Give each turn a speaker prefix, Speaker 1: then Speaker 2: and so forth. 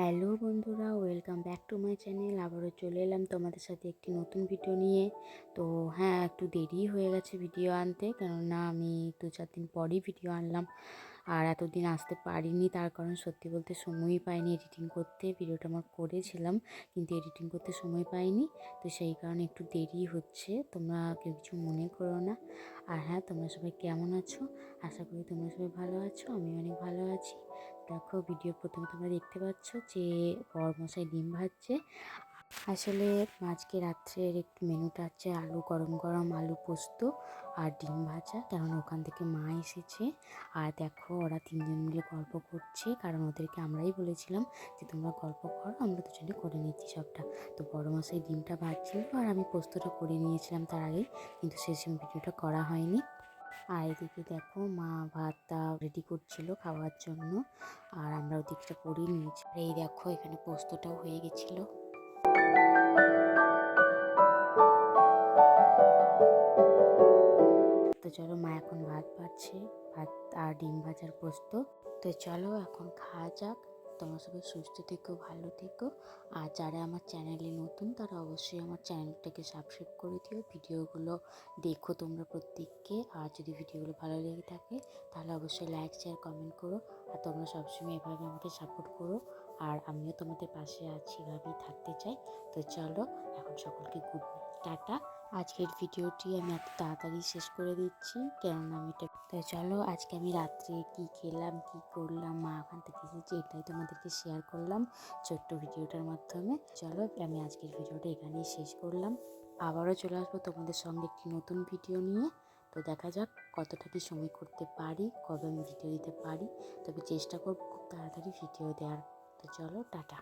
Speaker 1: Hello বন্ধুরা, welcome back to my channel. আবারও চলে এলাম তোমাদের সাথে একটি নতুন ভিডিও নিয়ে। তো হ্যাঁ একটু দেরি হয়ে গেছে ভিডিও আনতে, কেননা আমি দু চার দিন পরই ভিডিও আনলাম আর এতদিন আসতে পারিনি। তার কারণ সত্যি বলতে সময়ই পাইনি এডিটিং করতে, ভিডিওটা আমার করেছিলাম কিন্তু এডিটিং করতে সময় পাইনি। তো সেই কারণে একটু দেরি হচ্ছে, তোমরা কেউ কিছু মনে করো না। আর হ্যাঁ তোমরা সবাই কেমন আছো? আশা করি তোমরা সবাই ভালো আছো আমি অনেক ভালো আছি। দেখো ভিডিও প্রথমে তোমরা দেখতে পাচ্ছ যে বরমশাই ডিম ভাজছে। আসলে আজকে রাত্রের একটু মেনুটা হচ্ছে আলু, গরম গরম আলু পোস্ত আর ডিম ভাজা, কারণ ওখান থেকে মা এসেছে। আর দেখো ওরা তিনজন মিলে গল্প করছে, কারণ ওদেরকে আমরাই বলেছিলাম যে তোমরা গল্প করো, আমরা দুজনে করে নিচ্ছি সবটা। তো বড় মশাই ডিমটা ভাজছিল আর আমি পোস্তটা করে নিয়েছিলাম তার আগে কিন্তু সেসব ভিডিওটা করা হয়নি। আর এদিকে দেখো মা ভাতটা রেডি করছিল খাওয়ার জন্য। আর আমরা ওদিকটা করে নিয়েছি। এই দেখো এখানে পোস্তটাও হয়ে গেছিল। তো চলো মা এখন ভাত পাচ্ছে ভাত আর ডিম ভাজার পোস্ত। তো চলো এখন খাওয়া যাক। তোমরা সবাই সুস্থ থেকো, ভালো থেকো। আর যারা আমার চ্যানেলে নতুন, তারা অবশ্যই আমার চ্যানেলটাকে সাবস্ক্রাইব করে দিও। ভিডিওগুলো দেখো তোমরা প্রত্যেককে। আর যদি ভিডিওগুলো ভালো লেগে থাকে, তাহলে অবশ্যই লাইক শেয়ার কমেন্ট করো। আর তোমরা সবসময় এভাবে আমাকে সাপোর্ট করো। আর আমিও তোমাদের পাশে আছি, এভাবেই থাকতে চাই। তো চলো, এখন সকলকে গুড টাটা। আজকের ভিডিওটি আমি এত তাড়াতাড়ি শেষ করে দিচ্ছি, কেননা আমি এটা তো চলো, আজকে আমি রাত্রে কি খেলাম, কি করলাম, মা ওখান থেকে এসেছি, এটাই তোমাদেরকে শেয়ার করলাম ছোট্ট ভিডিওটার মাধ্যমে। চলো, আমি আজকের ভিডিওটা এখানেই শেষ করলাম। আবারও চলে আসব তোমাদের সঙ্গে একটি নতুন ভিডিও নিয়ে। তো দেখা যাক কতটা কি সময় করতে পারি, কবে আমি ভিডিও দিতে পারি। তবে চেষ্টা করব খুব তাড়াতাড়ি ভিডিও দেওয়ার। তো চলো, টাটা।